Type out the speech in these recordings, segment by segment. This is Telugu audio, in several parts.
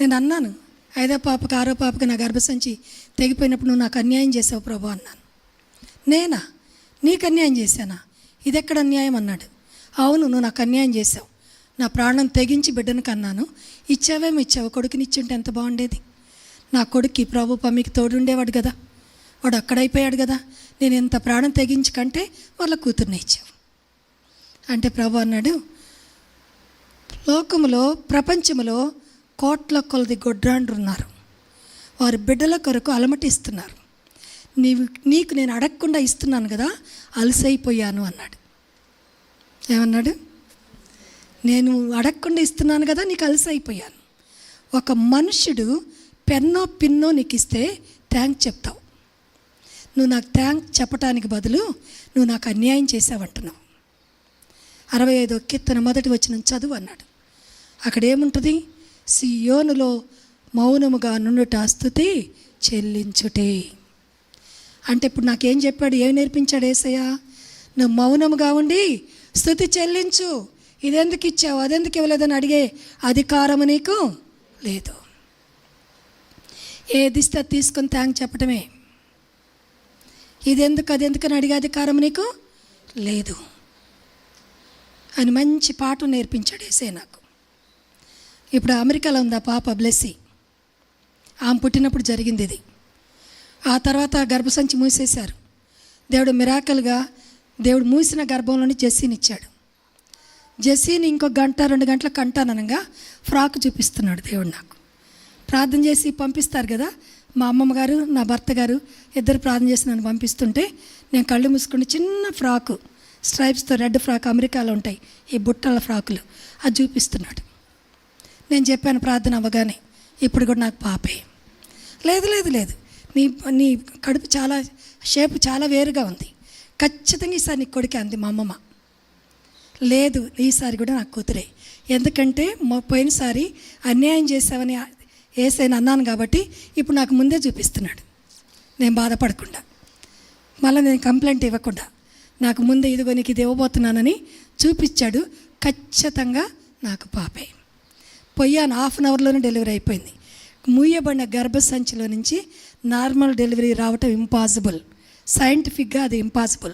నేను అన్నాను ఐదో పాపకి ఆరో పాపకి నా గర్భసంచి తెగిపోయినప్పుడు నువ్వు నాకు అన్యాయం చేసావు ప్రభు అన్నాను. నేనా? నీకు అన్యాయం చేశానా? ఇది ఎక్కడ అన్యాయం? అన్నాడు. అవును నువ్వు నాకు అన్యాయం చేసావు నా ప్రాణం తెగించి బిడ్డను కన్నాను. ఇచ్చావేమో ఇచ్చావు. కొడుకుని ఇచ్చుంటే ఎంత బాగుండేది. నా కొడుక్కి ప్రభు పమ్మికి తోడుండేవాడు కదా వాడు అక్కడైపోయాడు కదా నేను ఎంత ప్రాణం తెగించి కంటే వాళ్ళ కూతుర్ని ఇచ్చావు. అంటే ప్రభు అన్నాడు లోకములో ప్రపంచములో కోట్ల కొలది గొడ్రాండ్రున్నారు. వారి బిడ్డల కొరకు అలమటిస్తున్నారు. నీవు నీకు నేను అడగకుండా ఇస్తున్నాను కదా అలసైపోయాను అన్నాడు. ఏమన్నాడు? నేను అడగకుండా ఇస్తున్నాను కదా నీకు అలసైపోయాను. ఒక మనుషుడు పెన్నో పిన్నో నీకు ఇస్తే థ్యాంక్ చెప్తావు. నువ్వు నాకు థ్యాంక్ చెప్పటానికి బదులు నువ్వు నాకు అన్యాయం చేసావంటున్నావు అరవై ఐదో కీర్తన మొదటి వచ్చిన చదువు అన్నాడు. అక్కడ ఏముంటుంది సియోనులో మౌనముగా నుండుట స్థుతి చెల్లించుటే. అంటే ఇప్పుడు నాకేం చెప్పాడు? ఏం నేర్పించాడు ఏసయ్యా? నువ్వు మౌనముగా ఉండి స్థుతి చెల్లించు. ఇదెందుకు ఇచ్చావు? అదెందుకు ఇవ్వలేదని అడిగే అధికారము నీకు లేదు. ఏదిస్తే తీసుకుని థ్యాంక్ చెప్పటమే? ఇదెందుకు? అదెందుకని అడిగే అధికారం నీకు లేదు. అని మంచి పాట నేర్పించాడు ఏసే నాకు. ఇప్పుడు అమెరికాలో ఉంది ఆ పాప బ్లెస్సీ ఆమె పుట్టినప్పుడు జరిగింది ఇది. ఆ తర్వాత గర్భసంచి మూసేశారు. దేవుడు మిరాకల్గా దేవుడు మూసిన గర్భంలోని జెస్సీనిచ్చాడు జెస్సీని ఇంకో గంట రెండు గంటల కంటాననగా ఫ్రాక్ చూపిస్తున్నాడు దేవుడు నాకు. ప్రార్థన చేసి పంపిస్తారు కదా మా అమ్మమ్మ గారు నా భర్త గారు ఇద్దరు ప్రార్థన చేసి నన్ను పంపిస్తుంటే నేను కళ్ళు మూసుకుని చిన్న ఫ్రాకు స్ట్రైప్స్తో రెడ్ ఫ్రాక్ అమెరికాలో ఉంటాయి ఈ బుట్టల ఫ్రాకులు అది చూపిస్తున్నాడు. నేను చెప్పాను ప్రార్థన అవ్వగానే. ఇప్పుడు కూడా నాకు పాపే. లేదు లేదు లేదు. నీ నీ కడుపు చాలా షేప్ చాలా వేరుగా ఉంది. ఖచ్చితంగా ఈసారి నీ కొడుకే అంది మా అమ్మమ్మ. లేదు ఈసారి కూడా నాకు కూతురే. ఎందుకంటే పోయినసారి అన్యాయం చేసావని ఏసైనా అన్నాను కాబట్టి ఇప్పుడు నాకు ముందే చూపిస్తున్నాడు. నేను బాధపడకుండా. మళ్ళీ నేను కంప్లైంట్ ఇవ్వకుండా. నాకు ముందే ఇదిగో నీకు ఇది ఇవ్వబోతున్నానని చూపించాడు ఖచ్చితంగా నాకు పాపే. పొయ్యాను హాఫ్ అన్ అవర్లోనే డెలివరీ అయిపోయింది. మూయబడిన గర్భసంచిలో నుంచి నార్మల్ డెలివరీ రావటం ఇంపాసిబుల్. సైంటిఫిక్గా అది ఇంపాసిబుల్.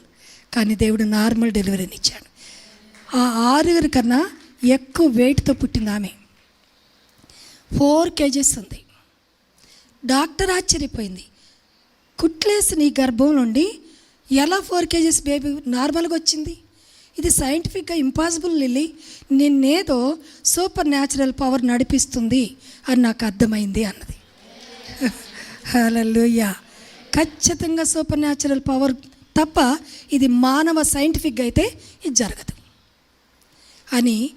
కానీ దేవుడు నార్మల్ డెలివరీని ఇచ్చాడు. ఆ ఆరుగురి కన్నా ఎక్కువ వెయిట్తో పుట్టింది ఆమె. ఫోర్ కేజెస్ ఉంది. డాక్టర్ ఆశ్చర్యపోయింది. కుట్లేసి నీ గర్భం నుండి ఎలా ఫోర్ కేజెస్ బేబీ నార్మల్గా వచ్చింది? ఇది సైంటిఫిక్గా ఇంపాసిబుల్ లిల్లీ నిన్నేదో సూపర్ న్యాచురల్ పవర్ నడిపిస్తుంది అని నాకు అర్థమైంది అన్నది. హల్లెలూయా ఖచ్చితంగా సూపర్ న్యాచురల్ పవర్ తప్ప ఇది మానవ సైంటిఫిక్గా అయితే ఇది జరగదు. అని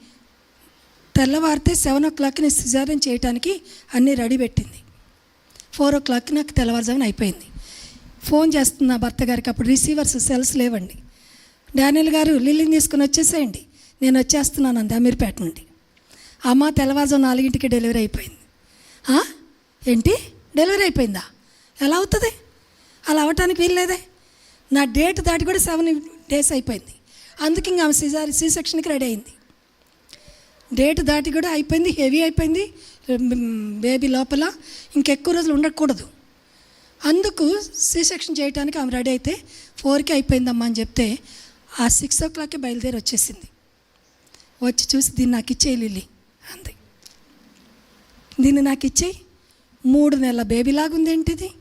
తెల్లవారితే సెవెన్ ఓ క్లాక్ని సిజారం చేయడానికి అన్నీ రెడీ పెట్టింది. ఫోర్ ఓ క్లాక్కి నాకు తెల్లవారుజామున అయిపోయింది. ఫోన్ చేస్తున్న భర్త గారికి అప్పుడు రిసీవర్స్ సెల్స్ లేవండి. డానియల్ గారు లిల్లిని తీసుకుని వచ్చేసేయండి. నేను వచ్చేస్తున్నాను అంది అమీర్పేట నుండి. అమ్మ తెల్లవారుజాము నాలుగింటికి డెలివరీ అయిపోయింది. ఏంటి? డెలివరీ అయిపోయిందా? ఎలా అవుతుంది? అలా అవ్వటానికి వీల్లేదే? నా డేట్ దాటి కూడా సెవెన్ డేస్ అయిపోయింది. అందుకే ఇంకా ఆమె సిజారి సి సెక్షన్కి రెడీ అయింది. డేట్ దాటి కూడా అయిపోయింది హెవీ అయిపోయింది. బేబీ లోపల ఇంకెక్కువ రోజులు ఉండకూడదు. అందుకు సి సెక్షన్ చేయడానికి ఆమె రెడీ అయితే ఫోర్కి అయిపోయిందమ్మా అని చెప్తే ఆ సిక్స్ ఓ క్లాక్కి బయలుదేరి వచ్చేసింది. వచ్చి చూసి దీన్ని నాకు ఇచ్చేయి లిల్లీ అంది. దీన్ని నాకు ఇచ్చేయి. మూడు నెలల బేబీ లాగుంది ఏంటిది?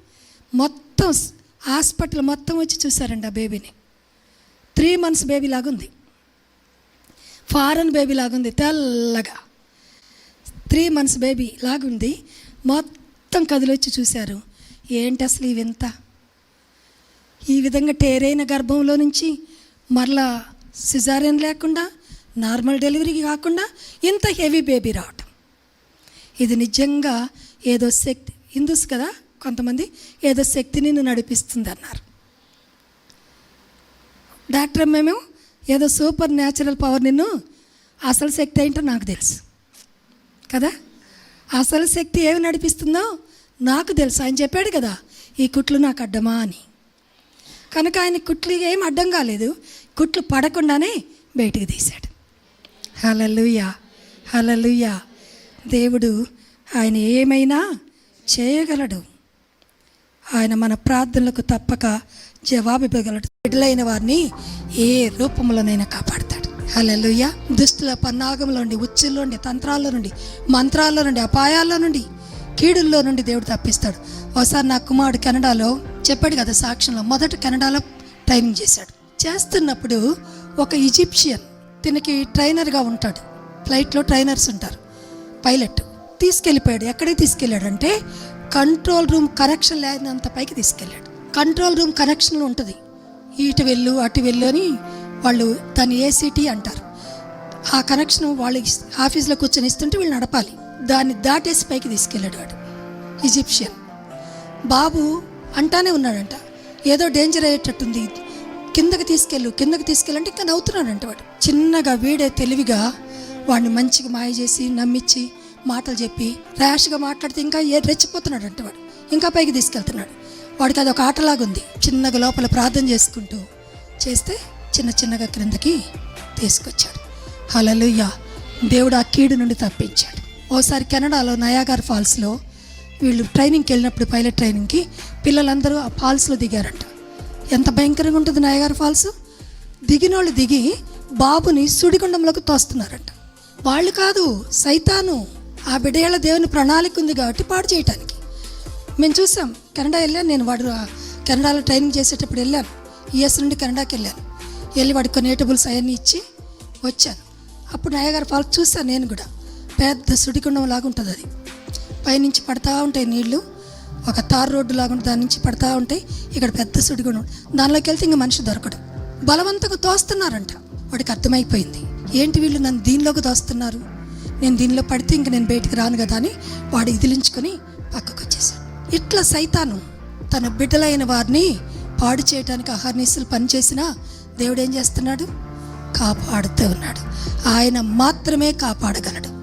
మొత్తం హాస్పిటల్ మొత్తం వచ్చి చూసారండి ఆ బేబీని త్రీ మంత్స్ బేబీ లాగుంది. ఫారెన్ బేబీ లాగుంది తెల్లగా. త్రీ మంత్స్ బేబీ లాగుంది. మొత్తం కదిలొచ్చి చూశారు. ఏంటి అసలు ఈ వింత ఈ విధంగా టేరైన గర్భంలో నుంచి మరలా సిజారియన్ లేకుండా నార్మల్ డెలివరీ కాకుండా ఇంత హెవీ బేబీ రావటం. ఇది నిజంగా ఏదో శక్తి హిందూస్ కదా కొంతమంది ఏదో శక్తి నిన్ను నడిపిస్తుంది అన్నారు డాక్టర్ మేము ఏదో సూపర్ న్యాచురల్ పవర్ నిన్ను అసలు శక్తి ఏంటో నాకు తెలుసు. కదా? అసలు శక్తి ఏమి నడిపిస్తుందో నాకు తెలుసు. ఆయన చెప్పాడు కదా ఈ కుట్లు నాకు అడ్డమా అని. కనుక ఆయన కుట్లు ఏం అడ్డం కాలేదు కుట్లు పడకుండానే బయటికి తీశాడు. హలలుయా హలలుయా దేవుడు ఆయన ఏమైనా చేయగలడు? ఆయన మన ప్రార్థనలకు తప్పక జవాబు ఇవ్వగలడు. బిడ్డలైన వారిని ఏ రూపంలోనైనా కాపాడతాడు. హల్లెలూయ. దుస్తుల పన్నాగంలో నుండి ఉచ్చుల్లో నుండి తంత్రాల్లో నుండి మంత్రాల్లో నుండి అపాయాల్లో నుండి కీడుల్లో నుండి దేవుడు తప్పిస్తాడు. ఒకసారి నా కుమారుడు కెనడాలో చెప్పాడు కదా సాక్ష్యంలో మొదట కెనడాలో ట్రైనింగ్ చేశాడు. చేస్తున్నప్పుడు ఒక ఈజిప్షియన్ దీనికి ట్రైనర్గా ఉంటాడు. ఫ్లైట్లో ట్రైనర్స్ ఉంటారు. పైలట్ తీసుకెళ్ళిపోయాడు. ఎక్కడికి తీసుకెళ్ళాడంటే కంట్రోల్ రూమ్ కనెక్షన్ లేనంత పైకి తీసుకెళ్ళాడు. కంట్రోల్ రూమ్ కనెక్షన్ ఉంటుంది. ఇటు వెళ్ళు అటు వెళ్ళు అని వాళ్ళు దాన్ని ఏసీటీ అంటారు. ఆ కనెక్షన్ వాళ్ళు ఆఫీస్లో కూర్చొని ఇస్తుంటే వీళ్ళు నడపాలి. దాన్ని దాటేసి పైకి తీసుకెళ్ళాడు వాడు. ఈజిప్షియన్. బాబు అంటానే ఉన్నాడంట ఏదో డేంజర్ అయ్యేటట్టుంది. కిందకి తీసుకెళ్ళు కిందకి తీసుకెళ్ళంటే ఇంకా నవ్వుతున్నాడంట వాడు. చిన్నగా వీడే తెలివిగా వాడిని మంచిగా మాయ చేసి నమ్మించి మాటలు చెప్పి ర్యాష్గా మాట్లాడితే ఇంకా ఏ రెచ్చిపోతున్నాడంట వాడు. ఇంకా పైకి తీసుకెళ్తున్నాడు. వాడికి అది ఒక ఆటలాగా ఉంది. చిన్నగా లోపల ప్రార్థన చేసుకుంటూ చేస్తే చిన్న చిన్నగా క్రిందకి తీసుకొచ్చాడు. హలలుయ్య దేవుడు ఆ కీడు నుండి తప్పించాడు. ఓసారి కెనడాలో నయాగార్ ఫాల్స్లో వీళ్ళు ట్రైనింగ్కి వెళ్ళినప్పుడు పైలట్ ట్రైనింగ్కి పిల్లలందరూ ఆ ఫాల్స్లో దిగారంట. ఎంత భయంకరంగా ఉంటుంది నయాగార్ ఫాల్స్? దిగినోళ్ళు దిగి బాబుని సుడిగుండంలోకి తోస్తున్నారంట. వాళ్ళు కాదు సైతాను ఆ బిడ్డేళ్ళ దేవుని ప్రణాళిక ఉంది కాబట్టి పాడు చేయటానికి. మేము చూసాం కెనడా వెళ్ళాను నేను వాడు కెనడాలో ట్రైనింగ్ చేసేటప్పుడు వెళ్ళాను. యుఎస్ నుండి కెనడాకి వెళ్ళాను. వెళ్ళి వాడికి కొనేటబుల్స్ అవన్నీ ఇచ్చి వచ్చాను. అప్పుడు నయగారు ఫాల్స్ చూసాను నేను కూడా. పెద్ద సుడిగుండం లాగా ఉంటుంది అది. పైనుంచి పడతా ఉంటాయి నీళ్ళు ఒక తార్ రోడ్డు లాగా ఉంటుంది దాని నుంచి పడతా ఉంటాయి ఇక్కడ పెద్ద సుడిగుండం. దానిలోకి వెళ్తే ఇంకా మనిషి దొరకడు. బలవంతంగా తోస్తున్నారంట. వాడికి అర్థమైపోయింది. ఏంటి వీళ్ళు నన్ను దీనిలోకి తోస్తున్నారు? నేను దీనిలో పడితే ఇంక నేను బయటికి రాను కదా అని వాడు ఇదిలించుకొని పక్కకు వచ్చేసాడు ఇట్లా సైతాను తన బిడ్డలైన వారిని పాడు చేయడానికి అహర్నిశలు పనిచేసినా దేవుడు ఏం చేస్తున్నాడు? కాపాడుతూ ఉన్నాడు. ఆయన మాత్రమే కాపాడగలడు.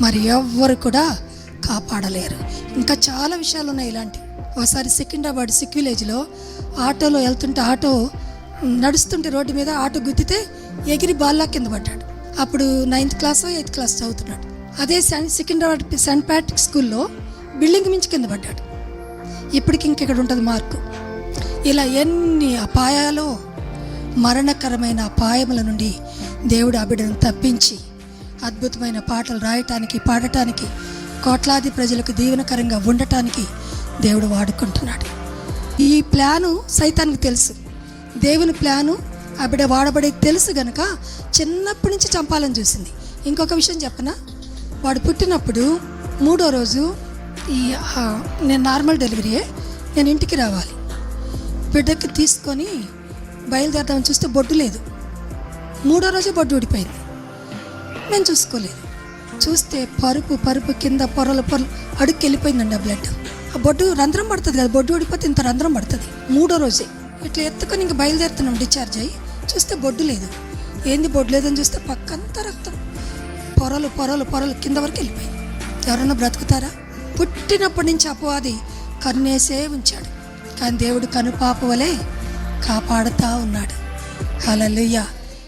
మరి ఎవ్వరు కూడా కాపాడలేరు. ఇంకా చాలా విషయాలు ఉన్నాయి ఇలాంటి. ఒకసారి సికింద్రాబాద్ సిక్ విలేజ్లో ఆటోలో వెళ్తుంటే ఆటో నడుస్తుంటే రోడ్డు మీద ఆటో గుద్దితే ఎగిరి బాల్లా కింద పడ్డాడు. అప్పుడు నైన్త్ క్లాస్ ఎయిత్ క్లాస్ చదువుతున్నాడు. అదే సెన్ సికింద్రాబాద్ సెంట్ ప్యాట్రిక్ స్కూల్లో బిల్డింగ్ మించి కింద పడ్డాడు. ఇప్పటికి ఇంకెక్కడ ఉంటుంది మార్కు? ఇలా ఎన్ని అపాయాలు మరణకరమైన అపాయముల నుండి దేవుడు ఆ బిడ్డను తప్పించి అద్భుతమైన పాటలు రాయటానికి పాడటానికి కోట్లాది ప్రజలకు దీవెనకరంగా ఉండటానికి దేవుడు వాడుకుంటున్నాడు. ఈ ప్లాను సైతానికి తెలుసు. దేవుని ప్లాను ఆ బిడ్డ వాడబడే తెలుసు గనక చిన్నప్పటి నుంచి చంపాలని చూసింది. ఇంకొక విషయం చెప్పనా? వాడు పుట్టినప్పుడు మూడో రోజు ఈ నేను నార్మల్ డెలివరీయే నేను ఇంటికి రావాలి. బిడ్డకి తీసుకొని బయలుదేరదామని చూస్తే బొడ్డు లేదు. మూడో రోజు బొడ్డు ఊడిపోయింది. నేను చూసుకోలేదు. చూస్తే పరుపు పరుపు కింద పొరలు పొరలు. అడుక్కి వెళ్ళిపోయిందండి ఆ బ్లడ్ ఆ బొడ్డు రంధ్రం పడుతుంది కదా బొడ్డు ఊడిపోతే ఇంత రంధ్రం పడుతుంది. మూడో రోజే. ఇట్లా ఎత్తుకొని ఇంక బయలుదేరుతున్నాం డిశ్చార్జ్ అయ్యి. చూస్తే బొడ్డు లేదు. ఏంది బొడ్డు లేదని చూస్తే పక్కంతా రక్తం. పొరలు పొరలు పొరలు కింద వరకు వెళ్ళిపోయింది. ఎవరన్నా బ్రతుకుతారా? పుట్టినప్పటి నుంచి అపవాది కన్నేసే ఉంచాడు. కానీ దేవుడు కనుపాప వలె కాపాడుతూ ఉన్నాడు. హలలుయ్య